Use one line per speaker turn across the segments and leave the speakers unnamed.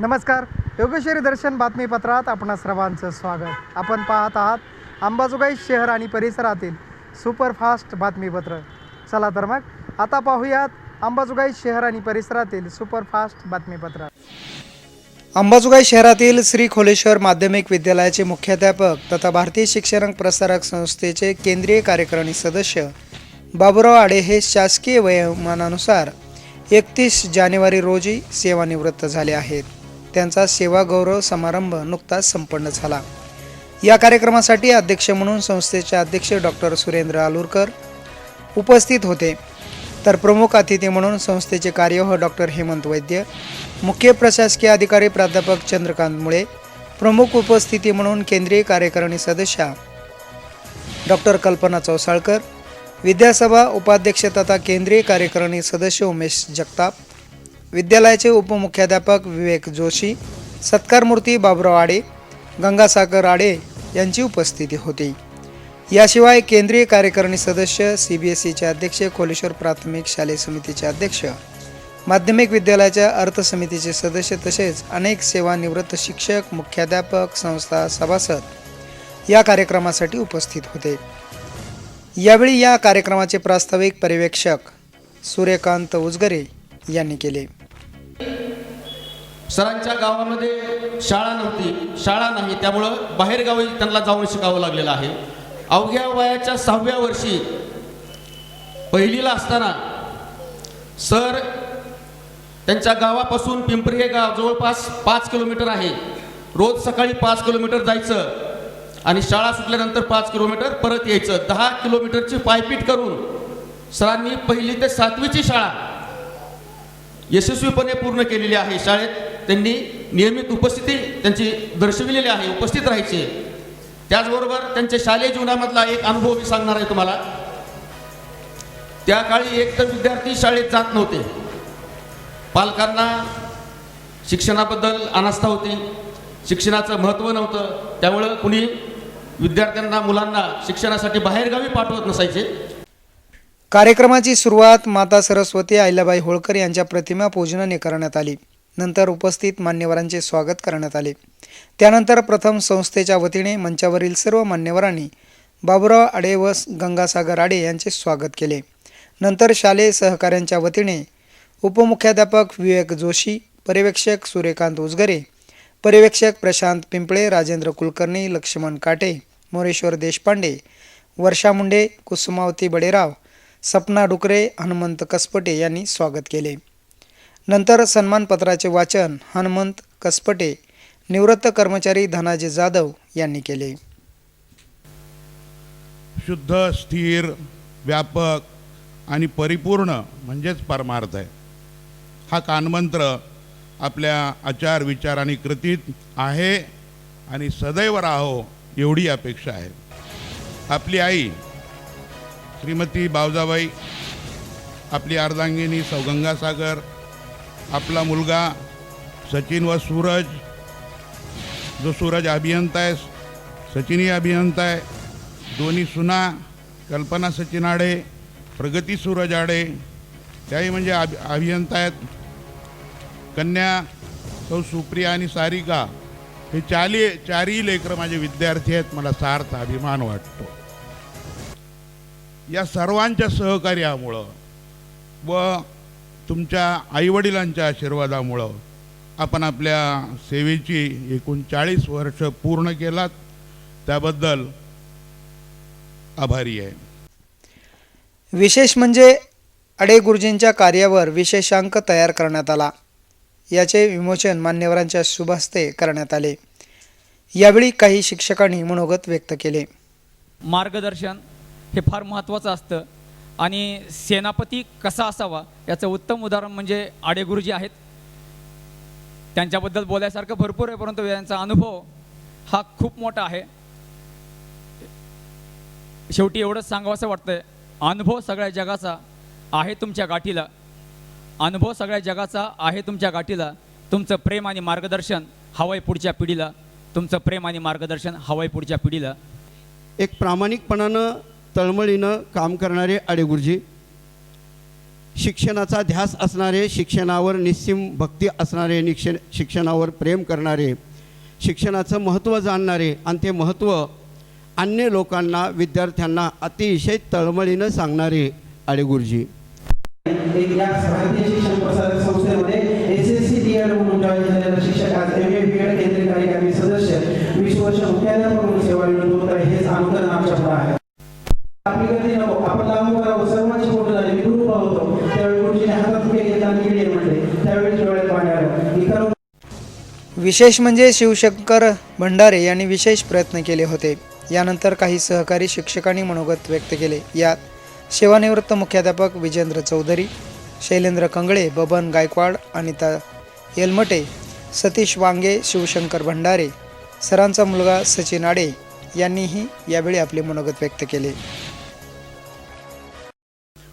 नमस्कार. योगेश्वरी दर्शन बातमीपत्रात आपण सर्वांचं स्वागत. आपण पाहत आहात अंबाजोगाई शहर आणि परिसरातील सुपरफास्ट बातमीपत्र. चला तर मग आता पाहूयात अंबाजोगाई शहर आणि परिसरातील सुपरफास्ट बातमीपत्र. अंबाजोगाई शहरातील श्री खोलेश्वर माध्यमिक विद्यालयाचे मुख्याध्यापक तथा भारतीय शिक्षण प्रसारक संस्थेचे केंद्रीय कार्यकारिणी सदस्य बाबुराव आडे हे शासकीय वयोमानानुसार एकतीस जानेवारी रोजी सेवानिवृत्त झाले आहेत. त्यांचा सेवा गौरव समारंभ नुकताच संपन्न झाला. या कार्यक्रमासाठी अध्यक्ष म्हणून संस्थेचे अध्यक्ष डॉक्टर सुरेंद्र आलुरकर उपस्थित होते. तर प्रमुख अतिथी म्हणून संस्थेचे कार्यवाह डॉक्टर हेमंत वैद्य मुख्य प्रशासकीय अधिकारी प्राध्यापक चंद्रकांत मुळे प्रमुख उपस्थिती म्हणून केंद्रीय कार्यकारिणी सदस्या डॉक्टर कल्पना चौसाळकर विद्यासभा उपाध्यक्ष तथा केंद्रीय कार्यकारिणी सदस्य उमेश जगताप विद्यालयाचे उपमुख्याध्यापक विवेक जोशी सत्कारमूर्ती बाबुराव आडे गंगासागर आडे यांची उपस्थिती होती. याशिवाय केंद्रीय कार्यकारिणी सदस्य सी बी एस सीचे अध्यक्ष कोलेश्वर प्राथमिक शालेय समितीचे अध्यक्ष माध्यमिक विद्यालयाच्या अर्थ समितीचे सदस्य तसेच अनेक सेवानिवृत्त शिक्षक मुख्याध्यापक संस्था सभासद या कार्यक्रमासाठी उपस्थित होते. यावेळी या कार्यक्रमाचे प्रास्ताविक पर्यवेक्षक सूर्यकांत उजगरे यांनी केले.
सरांच्या गावामध्ये शाळा नव्हती शाळा नाही त्यामुळं बाहेरगावी त्यांना जाऊन शिकावं लागलेलं आहे. अवघ्या वयाच्या सहाव्या वर्षी पहिलीला असताना सर त्यांच्या गावापासून पिंपरी हे गाव जवळपास पाच किलोमीटर आहे. रोज सकाळी पाच किलोमीटर जायचं आणि शाळा सुटल्यानंतर पाच किलोमीटर परत यायचं. दहा किलोमीटरची पायपीट करून सरांनी पहिली ते सातवीची शाळा यशस्वीपणे पूर्ण केलेली आहे. शाळेत त्यांनी नियमित उपस्थिती त्यांची दर्शविलेली आहे उपस्थित राहायचे. त्याचबरोबर त्यांच्या शालेय जीवनामधला एक अनुभव मी सांगणार आहे तुम्हाला. त्या काळी एक तर विद्यार्थी शाळेत जात नव्हते. पालकांना शिक्षणाबद्दल अनास्था होती. शिक्षणाचं महत्त्व नव्हतं. त्यामुळं कुणी विद्यार्थ्यांना मुलांना शिक्षणासाठी बाहेरगावी पाठवत नसायचे.
कार्यक्रमाची सुरुवात माता सरस्वती अहिल्याबाई होळकर यांच्या प्रतिमा पूजनाने करण्यात आली. नंतर उपस्थित मान्यवरांचे स्वागत करण्यात आले. त्यानंतर प्रथम संस्थेच्या वतीने मंचावरील सर्व मान्यवरांनी बाबुराव आडे व गंगासागर आडे यांचे स्वागत केले. नंतर शालेय सहकाऱ्यांच्या वतीने उपमुख्याध्यापक विवेक जोशी पर्यवेक्षक सूर्यकांत उजगरे पर्यवेक्षक प्रशांत पिंपळे राजेंद्र कुलकर्णी लक्ष्मण काटे मोरेश्वर देशपांडे वर्षा मुंडे कुसुमावती बडेराव सपना डुकरे हनुमंत कसपटे यांनी स्वागत केले. नंतर सन्मानपत्राचे वाचन हनुमंत कसपटे निवृत्त कर्मचारी धनाजी जाधव यांनी केले.
शुद्ध स्थिर व्यापक आणि परिपूर्ण म्हणजेच परमार्थ आहे. हा कानमंत्र आपल्या आचार विचार आणि कृतीत आहे आणि सदैव राहो एवढी अपेक्षा आहे. आपली आई श्रीमती बावजाबाई आपली अर्धांगिनी सौगंगासागर आपला मुलगा सचिन व सूरज. जो सूरज अभियंता आहे सचिनही अभियंता आहे. दोन्ही सुना कल्पना सचिन आडे प्रगती सूरज आडे त्याही म्हणजे अभि अभियंता आहेत. कन्या सौ सुप्रिया आणि सारिका हे चाली चारही लेकरं माझे विद्यार्थी आहेत. मला सार्थ अभिमान वाटतो. या सर्वांच्या सहकार्यामुळं व तुमच्या आईवडिलांच्या आशीर्वादामुळं आपण आपल्या सेवेची एकूण चाळीस वर्ष पूर्ण केलात. त्याबद्दल आभारी आहे.
विशेष म्हणजे अडे गुरुजींच्या कार्यावर विशेषांक तयार करण्यात आला. याचे विमोचन मान्यवरांच्या शुभहस्ते करण्यात आले. यावेळी काही शिक्षकांनी मनोगत व्यक्त केले.
मार्गदर्शन हे फार महत्त्वाचं असतं. आणि सेनापती कसा असावा याचं उत्तम उदाहरण म्हणजे आडे गुरुजी आहेत. त्यांच्याबद्दल बोलायसारखं भरपूर आहे परंतु त्यांचा अनुभव हा खूप मोठा आहे. शेवटी एवढंच सांगावंसं वाटतंय अनुभव सगळ्या जगाचा आहे तुमच्या गाठीला. अनुभव सगळ्या जगाचा आहे तुमच्या गाठीला. तुमचं प्रेम आणि मार्गदर्शन हवंय पुढच्या पिढीला. तुमचं प्रेम आणि मार्गदर्शन हवंय पुढच्या पिढीला.
एक प्रामाणिकपणानं तळमळीनं काम करणारे आडेगुरुजी शिक्षणाचा ध्यास असणारे शिक्षणावर निस्सीम भक्ती असणारे निक्षण शिक्षणावर प्रेम करणारे शिक्षणाचं महत्त्व जाणणारे आणि ते महत्त्व अन्य लोकांना विद्यार्थ्यांना अतिशय तळमळीनं सांगणारे आडेगुरुजी गुरुजी
एक या भारतीय शिक्षण प्रसारक संस्थेमध्ये S S C D Ed म्हणून जॉईन झालेला शिक्षक आज एम ए बी एड केंद्रीय कार्यकारी सदस्य वीस वर्ष मुख्याध्यापक म्हणून सेवा निवडून होत आहे हेच आंदोलन आमच्या पुढे आहे आपली गर्दी नको आपण लागू करावं सर्वांची मोठं झाले मी गुरु होतो त्यावेळी गुरुजीने हातात फुगे घेतला आणि किडे म्हणले त्यावेळी डोळ्यात पाणी आलं इतर
विशेष म्हणजे शिवशंकर भंडारे यांनी विशेष प्रयत्न केले होते. यानंतर काही सहकारी शिक्षकांनी मनोगत व्यक्त केले. यात सेवानिवृत्त मुख्याध्यापक विजेंद्र चौधरी शैलेंद्र कंगळे बबन गायकवाड अनिता येलमटे सतीश वांगे शिवशंकर भंडारे सरांचा मुलगा सचिन आडे यांनीही यावेळी आपले मनोगत व्यक्त केले.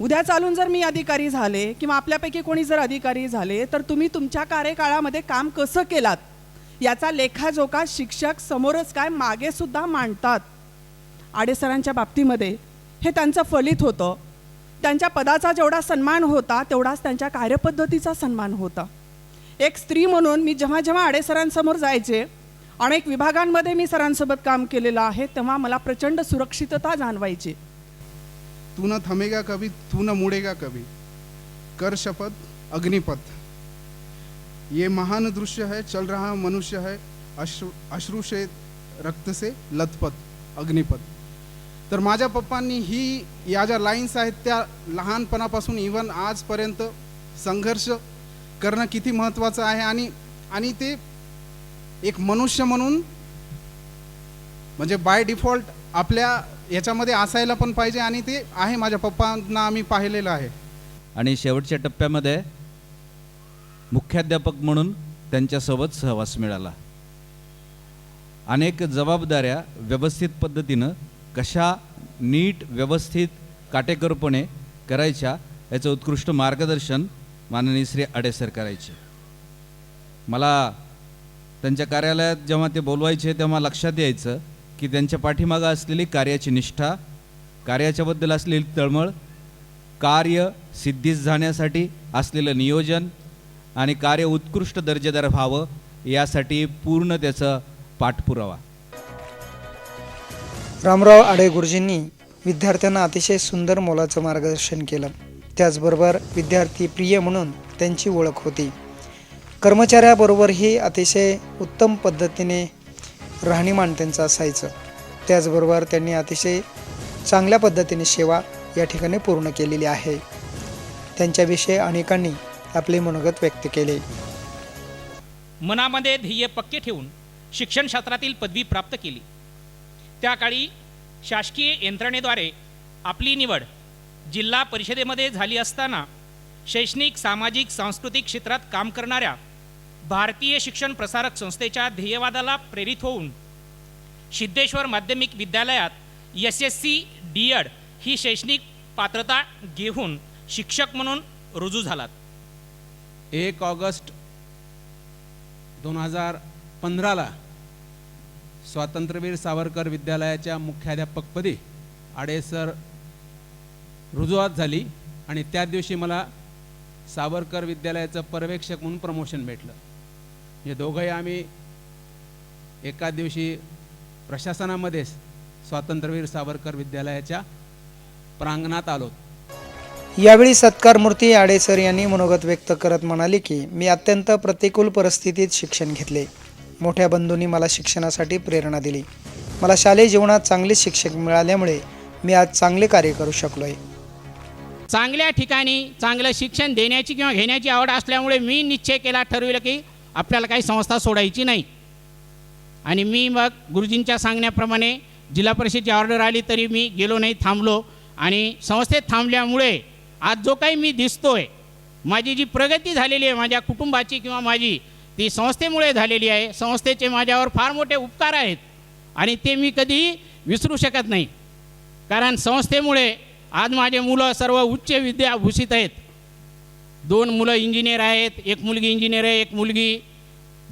उद्या चालून जर मी अधिकारी झाले किंवा आपल्यापैकी कोणी जर अधिकारी झाले तर तुम्ही तुमच्या कार्यकाळामध्ये काम कसं केलात? याचा लेखाजोखा शिक्षक समोरच काय मागे सुद्धा मांडतात. आडेसरांच्या बाबतीमध्ये हे त्यांचं फलित होतं. त्यांच्या पदाचा जेवढा सन्मान होता तेवढाच त्यांच्या कार्यपद्धतीचा सन्मान होता. एक स्त्री म्हणून मी जेव्हा जेव्हा आडेसरांसमोर जायचे अनेक विभागांमध्ये मी सरांसोबत काम केलेलं आहे तेव्हा मला प्रचंड सुरक्षितता जाणवायची.
तू न थमेगा कभी तू न मुड़ेगा कभी कर शपथ अग्निपथ. ये महान दृश्य है चल रहा मनुष्य है अश्रु अश्रु से रक्त से लथपथ अग्निपथ। तर माझ्या पप्पांनी ही या ज्या लाईन्स आहेत त्या लहानपणापासून इवन आजपर्यंत संघर्ष करणं किती महत्त्वाचं आहे आणि आणि ते एक मनुष्य म्हणून म्हणजे बाय डिफॉल्ट आपल्या याच्यामध्ये असायला पण पाहिजे आणि ते आहे माझ्या पप्पांना आम्ही पाहिलेलं आहे.
आणि शेवटच्या टप्प्यामध्ये मुख्याध्यापक म्हणून त्यांच्यासोबत सहवास मिळाला. अनेक जबाबदाऱ्या व्यवस्थित पद्धतीनं कशा नीट व्यवस्थित काटेकोरपणे करायच्या याचं उत्कृष्ट मार्गदर्शन माननीय श्री अडेसर करायचे. मला त्यांच्या कार्यालयात जेव्हा ते बोलवायचे तेव्हा लक्षात यायचं की त्यांच्या पाठीमागं असलेली कार्याची निष्ठा कार्याच्याबद्दल असलेली तळमळ कार्य सिद्धीस जाण्यासाठी असलेलं नियोजन आणि कार्य उत्कृष्ट दर्जेदार व्हावं यासाठी पूर्ण त्याचा पाठपुरावा.
रामराव आडे गुरुजींनी विद्यार्थ्यांना अतिशय सुंदर मोलाचं मार्गदर्शन केलं. त्याचबरोबर विद्यार्थी प्रिय म्हणून त्यांची ओळख होती. कर्मचाऱ्याबरोबरही अतिशय उत्तम पद्धतीने राहणीमान त्यांचं असायचं. त्याचबरोबर त्यांनी अतिशय चांगल्या पद्धतीने सेवा या ठिकाणी पूर्ण केलेली आहे. त्यांच्याविषयी अनेकांनी आपले मनोगत व्यक्त केले.
मनामध्ये ध्येय पक्के ठेवून शिक्षणशास्त्रातील पदवी प्राप्त केली. त्या काळी शासकीय यंत्रणेद्वारे आपली निवड जिल्हा परिषदेमध्ये झाली असताना शैक्षणिक सामाजिक सांस्कृतिक क्षेत्रात काम करणाऱ्या भारतीय शिक्षण प्रसारक संस्थेच्या ध्येयवादाला प्रेरित होऊन सिद्धेश्वर माध्यमिक विद्यालयात S S C D Ed ही शैक्षणिक पात्रता घेऊन शिक्षक म्हणून रुजू झालात.
एक ऑगस्ट दोन हजार पंधराला स्वातंत्र्यवीर सावरकर विद्यालयाच्या मुख्याध्यापकपदी आडेसर रुजुवात झाली आणि त्या दिवशी मला सावरकर विद्यालयाचं पर्यवेक्षक म्हणून प्रमोशन भेटलं. हे दोघंही आम्ही एका दिवशी प्रशासनामध्येच स्वातंत्र्यवीर सावरकर विद्यालयाच्या प्रांगणात आलो.
यावेळी सत्कारमूर्ती आडेसर यांनी मनोगत व्यक्त करत म्हणाले की मी अत्यंत प्रतिकूल परिस्थितीत शिक्षण घेतले. मोठ्या बंधूंनी मला शिक्षणासाठी प्रेरणा दिली. मला शालेय जीवनात चांगले शिक्षक मिळाल्यामुळे मी आज चांगले कार्य करू शकलो आहे
चांगल्या ठिकाणी चांगलं शिक्षण देण्याची किंवा घेण्याची आवड असल्यामुळे मी निश्चय केला ठरविलं की आपल्याला काही संस्था सोडायची नाही. आणि मी मग गुरुजींच्या सांगण्याप्रमाणे जिल्हा परिषदेची ऑर्डर आली तरी मी गेलो नाही थांबलो. आणि संस्थेत थांबल्यामुळे आज जो काही मी दिसतोय माझी जी प्रगती झालेली आहे माझ्या कुटुंबाची किंवा माझी ती संस्थेमुळे झालेली आहे. संस्थेचे माझ्यावर फार मोठे उपकार आहेत आणि ते मी कधीही विसरू शकत नाही. कारण संस्थेमुळे आज माझे मुलं सर्व उच्च विद्याभूषित आहेत. दोन मुलं इंजिनियर आहेत एक मुलगी इंजिनियर आहे एक मुलगी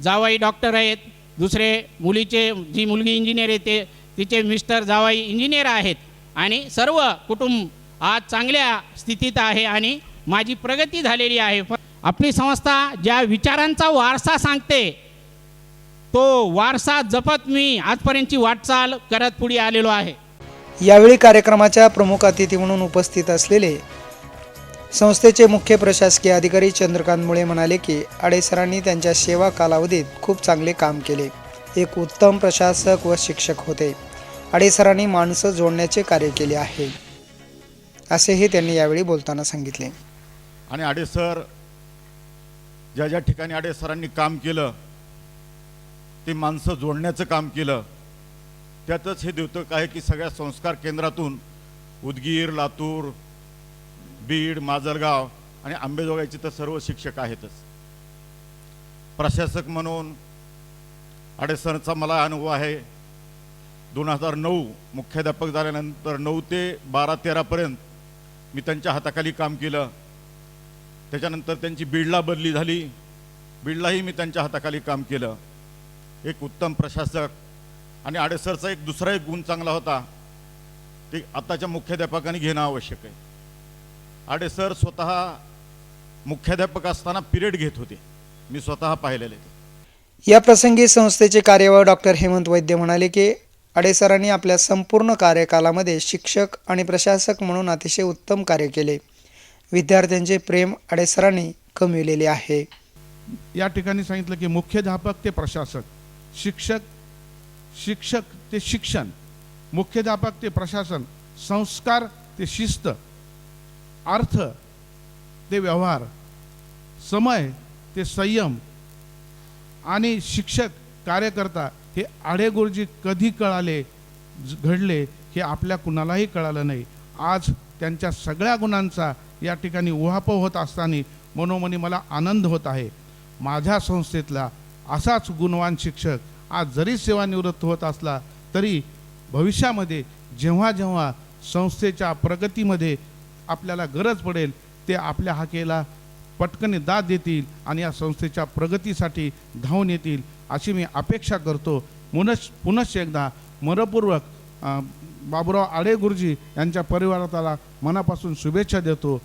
जावाई डॉक्टर आहेत. दुसरे मुलीचे जी मुलगी इंजिनियर आहे ते तिचे मिस्टर जावाई इंजिनियर आहेत. आणि सर्व कुटुंब आज चांगल्या स्थितीत आहे आणि माझी प्रगती झालेली आहे. आपली संस्था ज्या विचारांचा वारसा सांगते तो वारसा जपत मी आजपर्यंतची वाटचाल करत पुढे आलेलो आहे.
यावेळी कार्यक्रमाच्या प्रमुख अतिथी म्हणून उपस्थित असलेले संस्थेचे मुख्य प्रशासकीय अधिकारी चंद्रकांत मुळे म्हणाले की आडेसरांनी त्यांच्या सेवा कालावधीत खूप चांगले काम केले. एक उत्तम प्रशासक व शिक्षक होते. आडेसरांनी माणसं जोडण्याचे कार्य केले आहे. असेही त्यांनी यावेळी बोलताना सांगितले.
आणि आडेसर ज्या ज्या ठिकाणी आडेसरांनी काम केलं ते माणसं जोडण्याचं काम केलं त्यातच हे द्योतक आहे की सगळ्या संस्कार केंद्रातून उदगीर लातूर बीड माजलगाव आणि आंबेजोगाईचे तर सर्व शिक्षक आहेतच. प्रशासक म्हणून आडेसरचा मला अनुभव आहे दोन हजार नऊ मुख्याध्यापक झाल्यानंतर नऊ ते बारा तेरापर्यंत मी त्यांच्या हाताखाली काम केलं. त्याच्यानंतर त्यांची बिडला बदली झाली. बिडलाही मी त्यांच्या हाताखाली काम केलं. एक उत्तम प्रशासक आणि आडेसरचा एक दुसरा एक गुण चांगला होता. ते आत्ताच्या मुख्याध्यापकाने घेणं आवश्यक आहे. आडेसर स्वतः मुख्याध्यापक असताना पिरियड घेत होते. मी स्वतः पाहिलेले ते.
या प्रसंगी संस्थेचे कार्यवाह डॉक्टर हेमंत वैद्य म्हणाले की अडेसरांनी आपल्या संपूर्ण कार्यकालामध्ये शिक्षक आणि प्रशासक म्हणून अतिशय उत्तम कार्य केले. विद्यार्थ्यांचे प्रेम अडेसरांनी कमविलेले आहे.
या ठिकाणी सांगितलं की मुख्याध्यापक ते प्रशासक शिक्षक शिक्षक ते शिक्षण मुख्याध्यापक ते प्रशासन संस्कार ते शिस्त अर्थ ते व्यवहार समय ते संयम आणि शिक्षक कार्यकर्ता हे आडेगुरुजी कधी कळाले घडले हे आपल्या कुणालाही कळालं नाही. आज त्यांच्या सगळ्या गुणांचा या ठिकाणी उहापोह होत असताना मनोमनी मला आनंद होत आहे. माझ्या संस्थेतला असाच गुणवान शिक्षक आज जरी सेवानिवृत्त होत असला तरी भविष्यामध्ये जेव्हा जेव्हा संस्थेच्या प्रगतीमध्ये आपल्याला गरज पडेल ते आपल्या हाकेला पटकन दाद देतील आणि या संस्थेच्या प्रगतीसाठी धावून येतील. अशी मी अपेक्षा करतो. पुनश पुनश्च एकदा मनपूर्वक बाबुराव आडे गुरुजी यांच्या परिवाराला मनापासून शुभेच्छा देतो.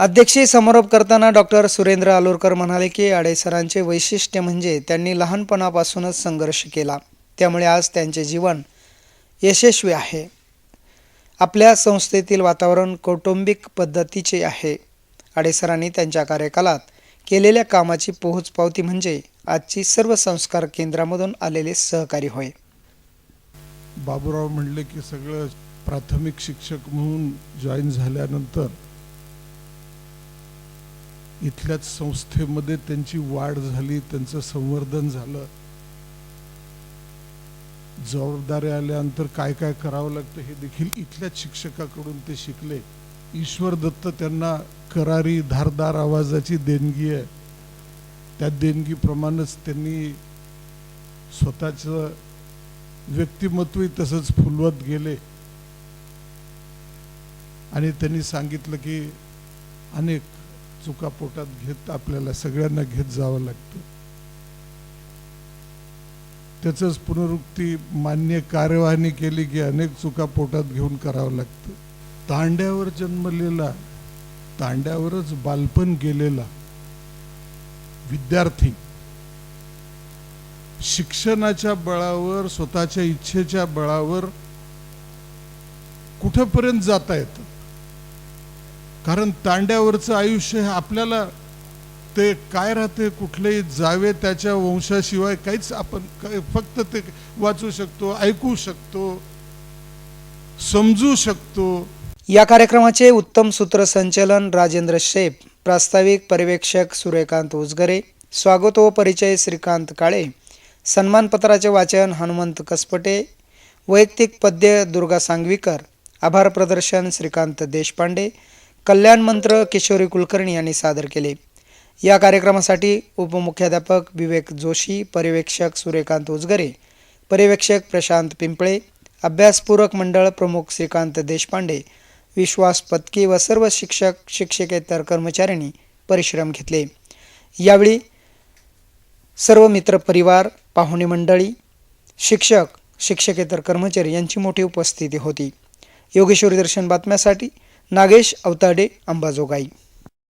अध्यक्षीय समारोप करताना डॉक्टर सुरेंद्र आलोरकर म्हणाले की आडेसरांचे वैशिष्ट्य म्हणजे त्यांनी लहानपणापासूनच संघर्ष केला. त्यामुळे आज त्यांचे जीवन यशस्वी आहे. आपल्या संस्थेतील वातावरण कौटुंबिक पद्धतीचे आहे. आडेसरांनी त्यांच्या कार्यकालात केलेल्या कामाची पोहोचपावती म्हणजे आजची सर्व संस्कार केंद्रामधून आलेले सहकारी होय.
बाबूराव म्हणले की सगळं प्राथमिक शिक्षक म्हणून जॉईन झाल्यानंतर इथल्याच संस्थेमध्ये त्यांची वाढ झाली त्यांचं संवर्धन झालं. जबाबदारी आल्यानंतर काय काय करावं लागतं हे देखील इथल्याच शिक्षकाकडून ते शिकले. ईश्वर दत्त त्यांना करारी धारदार आवाजाची देणगी आहे. त्या देणगीप्रमाणेच त्यांनी स्वतःचं व्यक्तिमत्वही तसंच फुलवत गेले. आणि त्यांनी सांगितलं की अनेक चुका पोटात घेत आपल्याला सगळ्यांना घेत जावं लागतं. त्याचंच पुनरुक्ती मान्य कार्यवाही केली की अनेक चुका पोटात घेऊन करावं लागतं. तांड्यावर जन्मलेला तांड्यावरच बालपण गेलेला विद्यार्थी शिक्षणाच्या बळावर स्वतःच्या इच्छेच्या बळावर कुठंपर्यंत जाता येतं? कारण तांड्यावरचं आयुष्य हे आपल्याला ते काय राहते कुठलेही जावे त्याच्या वंशाशिवाय काहीच आपण काय- फक्त ते वाचू शकतो ऐकू शकतो समजू शकतो.
या कार्यक्रमाचे उत्तम सूत्रसंचलन राजेंद्र शेप प्रास्ताविक पर्यवेक्षक सूर्यकांत उजगरे स्वागत व परिचय श्रीकांत काळे सन्मानपत्राचे वाचन हनुमंत कसपटे वैयक्तिक पद्य दुर्गा सांगवीकर आभार प्रदर्शन श्रीकांत देशपांडे कल्याण मंत्र किशोरी कुलकर्णी यांनी सादर केले. या कार्यक्रमासाठी उपमुख्याध्यापक विवेक जोशी पर्यवेक्षक सूर्यकांत उजगरे पर्यवेक्षक प्रशांत पिंपळे अभ्यासपूरक मंडळ प्रमुख श्रीकांत देशपांडे विश्वास व सर्व शिक्षक शिक्षकेतर कर्मचाऱ्यांनी परिश्रम घेतले. यावेळी सर्व मित्रपरिवार पाहुणे मंडळी शिक्षक शिक्षकेतर कर्मचारी यांची मोठी उपस्थिती होती. योगेश्वरी दर्शन बातम्यासाठी नागेश अवताडे अंबाजोगाई.